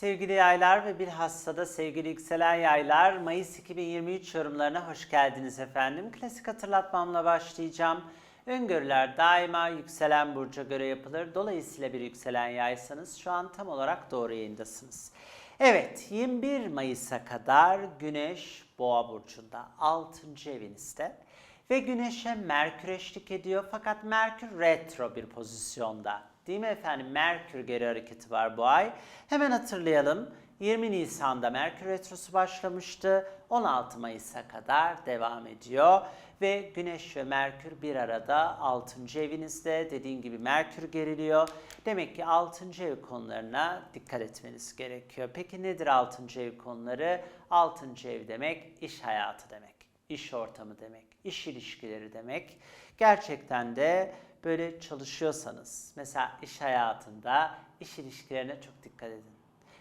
Sevgili yaylar ve bilhassa da sevgili yükselen yaylar Mayıs 2023 yorumlarına hoş geldiniz efendim. Klasik hatırlatmamla başlayacağım. Öngörüler daima yükselen burca göre yapılır. Dolayısıyla bir yükselen yaysanız şu an tam olarak doğru yayındasınız. Evet 21 Mayıs'a kadar Güneş Boğa burcunda 6. evinizde ve Güneş'e Merkür eşlik ediyor fakat Merkür retro bir pozisyonda. Değil mi efendim? Merkür geri hareketi var bu ay. Hemen hatırlayalım. 20 Nisan'da Merkür Retrosu başlamıştı. 16 Mayıs'a kadar devam ediyor. Ve Güneş ve Merkür bir arada 6. evinizde. Dediğim gibi Merkür geriliyor. Demek ki 6. ev konularına dikkat etmeniz gerekiyor. Peki nedir 6. ev konuları? 6. ev demek iş hayatı demek. İş ortamı demek. iş ilişkileri demek. Gerçekten de böyle çalışıyorsanız, mesela iş hayatında iş ilişkilerine çok dikkat edin.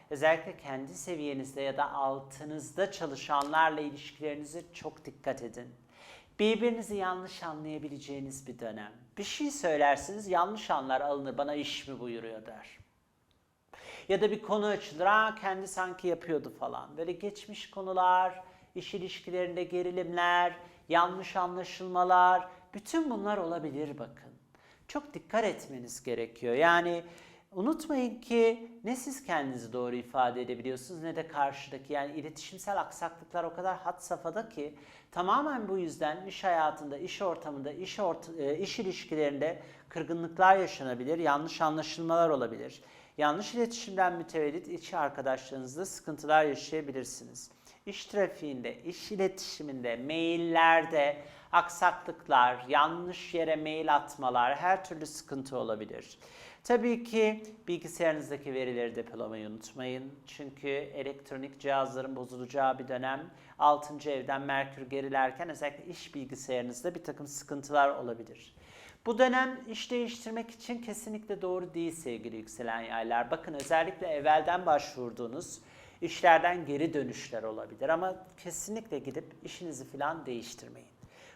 Özellikle kendi seviyenizde ya da altınızda çalışanlarla ilişkilerinize çok dikkat edin. Birbirinizi yanlış anlayabileceğiniz bir dönem. Bir şey söylersiniz yanlış anlar alınır bana iş mi buyuruyor der. Ya da bir konu açılır ha kendi sanki yapıyordu falan. Böyle geçmiş konular, iş ilişkilerinde gerilimler, yanlış anlaşılmalar bütün bunlar olabilir bakın. Çok dikkat etmeniz gerekiyor. Yani unutmayın ki ne siz kendinizi doğru ifade edebiliyorsunuz ne de karşıdaki. Yani iletişimsel aksaklıklar o kadar had safhada ki tamamen bu yüzden iş hayatında, iş ortamında, iş, ort e, iş ilişkilerinde kırgınlıklar yaşanabilir, yanlış anlaşılmalar olabilir. Yanlış iletişimden mütevellit iç arkadaşlarınızla sıkıntılar yaşayabilirsiniz. İş trafiğinde, iş iletişiminde, maillerde aksaklıklar, yanlış yere mail atmalar, her türlü sıkıntı olabilir. Tabii ki bilgisayarınızdaki verileri depolamayı unutmayın. Çünkü elektronik cihazların bozulacağı bir dönem. 6. evden Merkür gerilerken özellikle iş bilgisayarınızda bir takım sıkıntılar olabilir. Bu dönem iş değiştirmek için kesinlikle doğru değil sevgili yükselen yaylar. Bakın özellikle evvelden başvurduğunuz işlerden geri dönüşler olabilir ama kesinlikle gidip işinizi falan değiştirmeyin.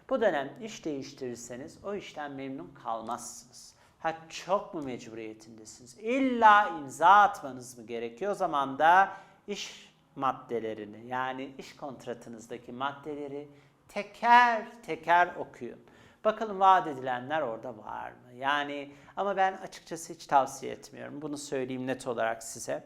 Bu dönem iş değiştirirseniz o işten memnun kalmazsınız. Ha çok mu mecburiyetindesiniz? İlla imza atmanız mı gerekiyor? O zaman da iş maddelerini yani iş kontratınızdaki maddeleri teker teker okuyun. Bakalım vaat edilenler orada var mı? Yani ama ben açıkçası hiç tavsiye etmiyorum. Bunu söyleyeyim net olarak size.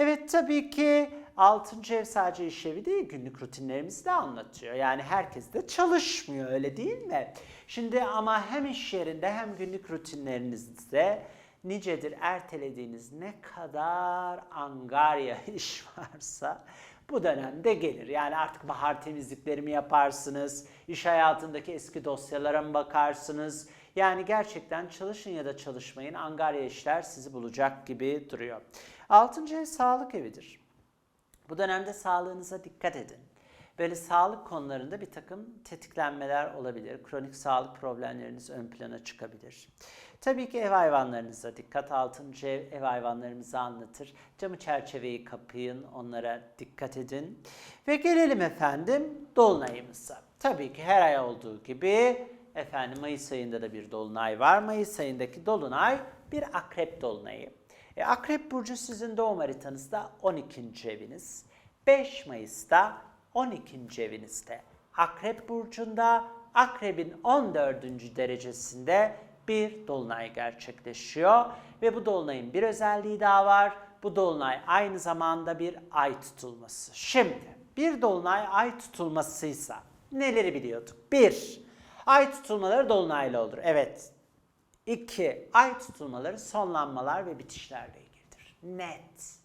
Evet tabii ki 6. ev sadece iş evi değil günlük rutinlerimizi de anlatıyor. Yani herkes de çalışmıyor öyle değil mi? Şimdi ama hem iş yerinde hem günlük rutinlerinizde nicedir ertelediğiniz ne kadar angarya iş varsa bu dönemde gelir. Yani artık bahar temizliklerimi yaparsınız, iş hayatındaki eski dosyalara mı bakarsınız? Yani gerçekten çalışın ya da çalışmayın angarya işler sizi bulacak gibi duruyor. Altıncı ev sağlık evidir. Bu dönemde sağlığınıza dikkat edin. Böyle sağlık konularında bir takım tetiklenmeler olabilir. Kronik sağlık problemleriniz ön plana çıkabilir. Tabii ki ev hayvanlarınıza dikkat. Altıncı ev, ev hayvanlarımızı anlatır. Camı çerçeveyi kapayın, onlara dikkat edin. Ve gelelim efendim dolunayımıza. Tabii ki her ay olduğu gibi efendim Mayıs ayında da bir dolunay var. Mayıs ayındaki dolunay bir akrep dolunayı. E, akrep burcu sizin doğum haritanızda 12. eviniz. 5 Mayıs'ta 12. evinizde. Akrep burcunda akrebin 14. derecesinde bir dolunay gerçekleşiyor ve bu dolunayın bir özelliği daha var. Bu dolunay aynı zamanda bir ay tutulması. Şimdi bir dolunay ay tutulmasıysa neleri biliyorduk? Bir, ay tutulmaları dolunayla olur. Evet. İki, ay tutulmaları sonlanmalar ve bitişlerle ilgilidir. Net.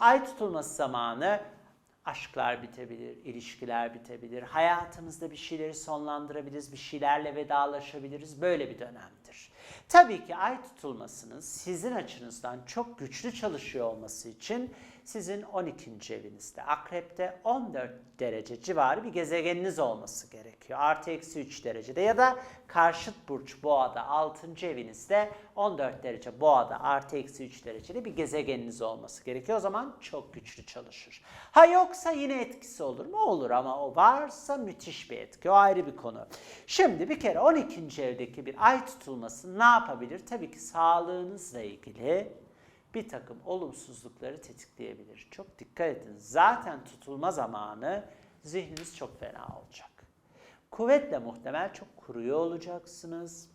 Ay tutulması zamanı aşklar bitebilir, ilişkiler bitebilir, hayatımızda bir şeyleri sonlandırabiliriz, bir şeylerle vedalaşabiliriz. Böyle bir dönemdir. Tabii ki ay tutulmasının sizin açınızdan çok güçlü çalışıyor olması için sizin 12. evinizde, akrepte 14 derece civarı bir gezegeniniz olması gerekiyor. Artı eksi 3 derecede ya da karşıt burç boğada 6. evinizde 14 derece boğada artı eksi 3 derecede bir gezegeniniz olması gerekiyor. O zaman çok güçlü çalışır. Ha yoksa yine etkisi olur mu? Olur ama o varsa müthiş bir etki. O ayrı bir konu. Şimdi bir kere 12. evdeki bir ay tutulması ne yapabilir? Tabii ki sağlığınızla ilgili bir takım olumsuzlukları tetikleyebilir. Çok dikkat edin. Zaten tutulma zamanı zihniniz çok fena olacak. Kuvvetle muhtemel çok kuruyor olacaksınız.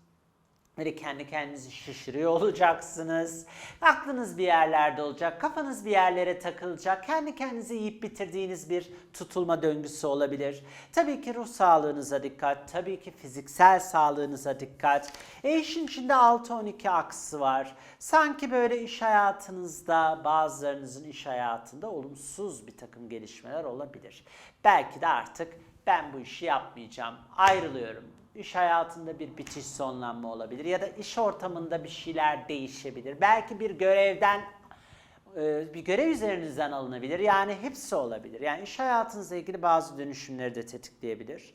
Böyle kendi kendinizi şişiriyor olacaksınız. Aklınız bir yerlerde olacak, kafanız bir yerlere takılacak. Kendi kendinizi yiyip bitirdiğiniz bir tutulma döngüsü olabilir. Tabii ki ruh sağlığınıza dikkat, tabii ki fiziksel sağlığınıza dikkat. E işin içinde 6-12 aksı var. Sanki böyle iş hayatınızda, bazılarınızın iş hayatında olumsuz bir takım gelişmeler olabilir. Belki de artık ben bu işi yapmayacağım, ayrılıyorum iş hayatında bir bitiş sonlanma olabilir ya da iş ortamında bir şeyler değişebilir. Belki bir görevden e, bir görev üzerinizden alınabilir. Yani hepsi olabilir. Yani iş hayatınızla ilgili bazı dönüşümleri de tetikleyebilir.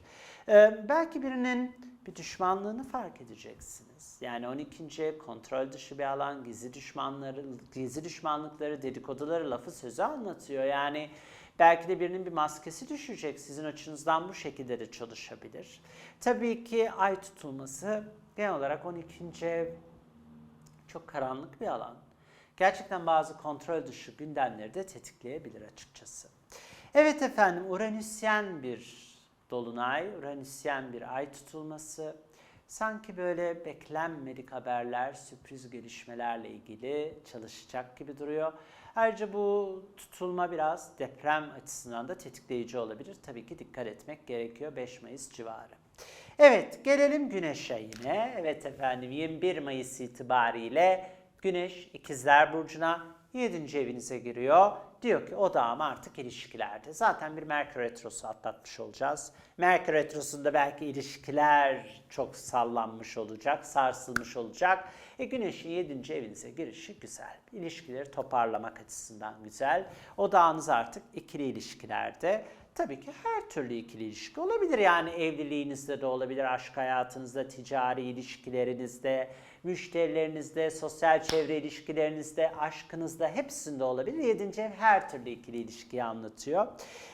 E, belki birinin bir düşmanlığını fark edeceksiniz. Yani 12. ev kontrol dışı bir alan, gizli düşmanları, gizli düşmanlıkları, dedikoduları, lafı sözü anlatıyor. Yani Belki de birinin bir maskesi düşecek. Sizin açınızdan bu şekilde de çalışabilir. Tabii ki ay tutulması genel olarak 12. ev çok karanlık bir alan. Gerçekten bazı kontrol dışı gündemleri de tetikleyebilir açıkçası. Evet efendim Uranüsyen bir dolunay, Uranüsyen bir ay tutulması. Sanki böyle beklenmedik haberler, sürpriz gelişmelerle ilgili çalışacak gibi duruyor. Ayrıca bu tutulma biraz deprem açısından da tetikleyici olabilir. Tabii ki dikkat etmek gerekiyor 5 Mayıs civarı. Evet gelelim Güneş'e yine. Evet efendim 21 Mayıs itibariyle Güneş İkizler Burcu'na 7. evinize giriyor. Diyor ki odağım artık ilişkilerde. Zaten bir Merkür Retrosu atlatmış olacağız. Merkür Retrosu'nda belki ilişkiler çok sallanmış olacak, sarsılmış olacak. E Güneş'in 7. evinize girişi güzel. İlişkileri toparlamak açısından güzel. Odağınız artık ikili ilişkilerde. Tabii ki her türlü ikili ilişki olabilir. Yani evliliğinizde de olabilir, aşk hayatınızda, ticari ilişkilerinizde, müşterilerinizde, sosyal çevre ilişkilerinizde, aşkınızda hepsinde olabilir. Yedinci ev her türlü ikili ilişkiyi anlatıyor.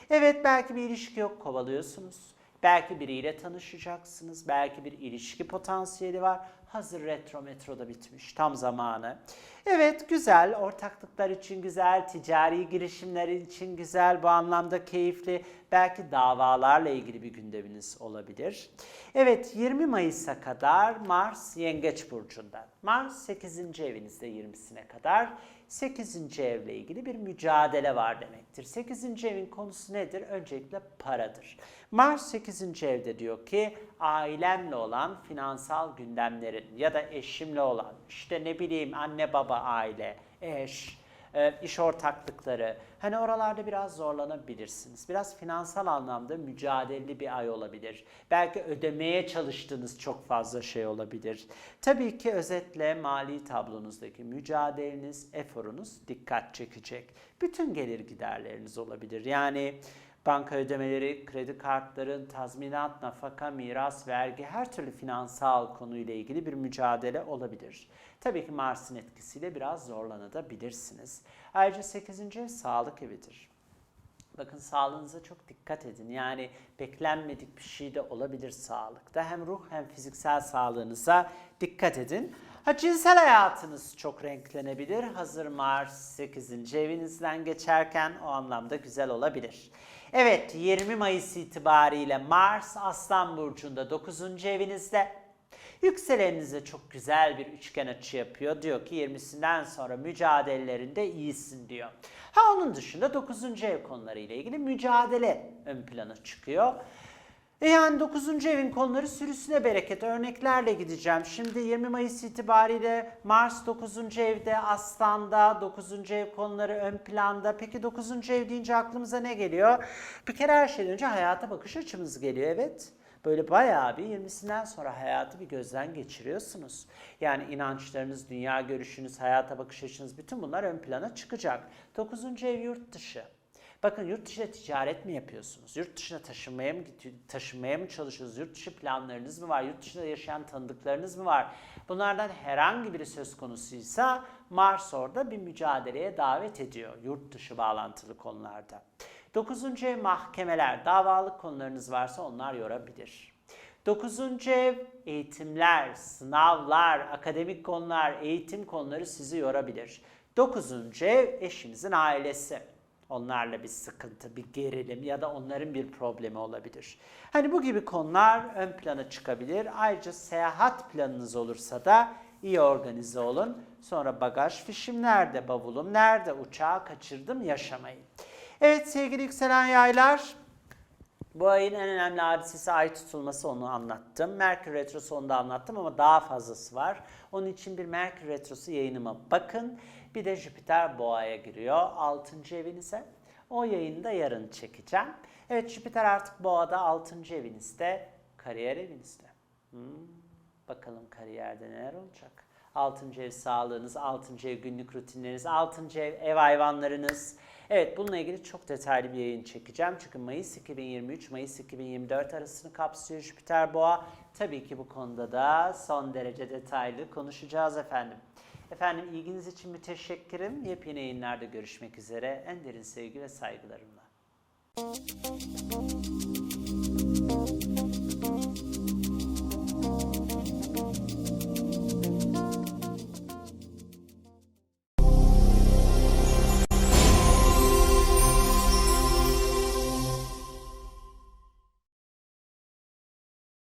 Evet belki bir ilişki yok kovalıyorsunuz. Belki biriyle tanışacaksınız. Belki bir ilişki potansiyeli var. Hazır retro metro da bitmiş. Tam zamanı. Evet güzel. Ortaklıklar için güzel. Ticari girişimler için güzel. Bu anlamda keyifli. Belki davalarla ilgili bir gündeminiz olabilir. Evet 20 Mayıs'a kadar Mars Yengeç Burcu'nda. Mars 8. evinizde 20'sine kadar. 8. evle ilgili bir mücadele var demektir. 8. evin konusu nedir? Öncelikle paradır. Mars 8. evde diyor ki ailemle olan finansal gündemlerin ya da eşimle olan işte ne bileyim anne baba aile, eş, iş ortaklıkları. Hani oralarda biraz zorlanabilirsiniz. Biraz finansal anlamda mücadeleli bir ay olabilir. Belki ödemeye çalıştığınız çok fazla şey olabilir. Tabii ki özetle mali tablonuzdaki mücadeleniz, eforunuz dikkat çekecek. Bütün gelir giderleriniz olabilir. Yani banka ödemeleri, kredi kartların, tazminat, nafaka, miras, vergi her türlü finansal konuyla ilgili bir mücadele olabilir. Tabii ki Mars'ın etkisiyle biraz zorlanabilirsiniz. Ayrıca 8. ev sağlık evidir. Bakın sağlığınıza çok dikkat edin. Yani beklenmedik bir şey de olabilir sağlıkta. Hem ruh hem fiziksel sağlığınıza dikkat edin. Ha, cinsel hayatınız çok renklenebilir. Hazır Mars 8. evinizden geçerken o anlamda güzel olabilir. Evet 20 Mayıs itibariyle Mars Aslan Burcu'nda 9. evinizde. Yükseleninize çok güzel bir üçgen açı yapıyor. Diyor ki 20'sinden sonra mücadelelerinde iyisin diyor. Ha onun dışında 9. ev konuları ile ilgili mücadele ön plana çıkıyor. E yani 9. evin konuları sürüsüne bereket örneklerle gideceğim. Şimdi 20 Mayıs itibariyle Mars 9. evde Aslan'da 9. ev konuları ön planda. Peki 9. ev deyince aklımıza ne geliyor? Bir kere her şeyden önce hayata bakış açımız geliyor evet. Böyle bayağı bir 20'sinden sonra hayatı bir gözden geçiriyorsunuz. Yani inançlarınız, dünya görüşünüz, hayata bakış açınız bütün bunlar ön plana çıkacak. 9. ev yurt dışı. Bakın yurt dışına ticaret mi yapıyorsunuz? Yurt dışına taşınmaya mı taşınmaya mı çalışıyorsunuz? Yurt dışı planlarınız mı var? Yurt dışında yaşayan tanıdıklarınız mı var? Bunlardan herhangi biri söz konusuysa Mars orada bir mücadeleye davet ediyor yurt dışı bağlantılı konularda. Dokuzuncu ev mahkemeler, davalık konularınız varsa onlar yorabilir. Dokuzuncu ev eğitimler, sınavlar, akademik konular, eğitim konuları sizi yorabilir. Dokuzuncu ev eşimizin ailesi. Onlarla bir sıkıntı, bir gerilim ya da onların bir problemi olabilir. Hani bu gibi konular ön plana çıkabilir. Ayrıca seyahat planınız olursa da iyi organize olun. Sonra bagaj fişim nerede, bavulum nerede, uçağı kaçırdım yaşamayın. Evet sevgili yükselen yaylar, bu ayın en önemli hadisesi ay tutulması onu anlattım. Merkür Retrosu onu da anlattım ama daha fazlası var. Onun için bir Merkür Retrosu yayınıma bakın. Bir de Jüpiter Boğa'ya giriyor 6. evinize. O yayını da yarın çekeceğim. Evet Jüpiter artık Boğa'da 6. evinizde, kariyer evinizde. Hmm, bakalım kariyerde neler olacak. 6. ev sağlığınız, 6. ev günlük rutinleriniz, 6. ev ev hayvanlarınız. Evet bununla ilgili çok detaylı bir yayın çekeceğim. Çünkü Mayıs 2023, Mayıs 2024 arasını kapsıyor Jüpiter Boğa. Tabii ki bu konuda da son derece detaylı konuşacağız efendim. Efendim ilginiz için müteşekkirim. Yepyeni yayınlarda görüşmek üzere. En derin sevgi ve saygılarımla.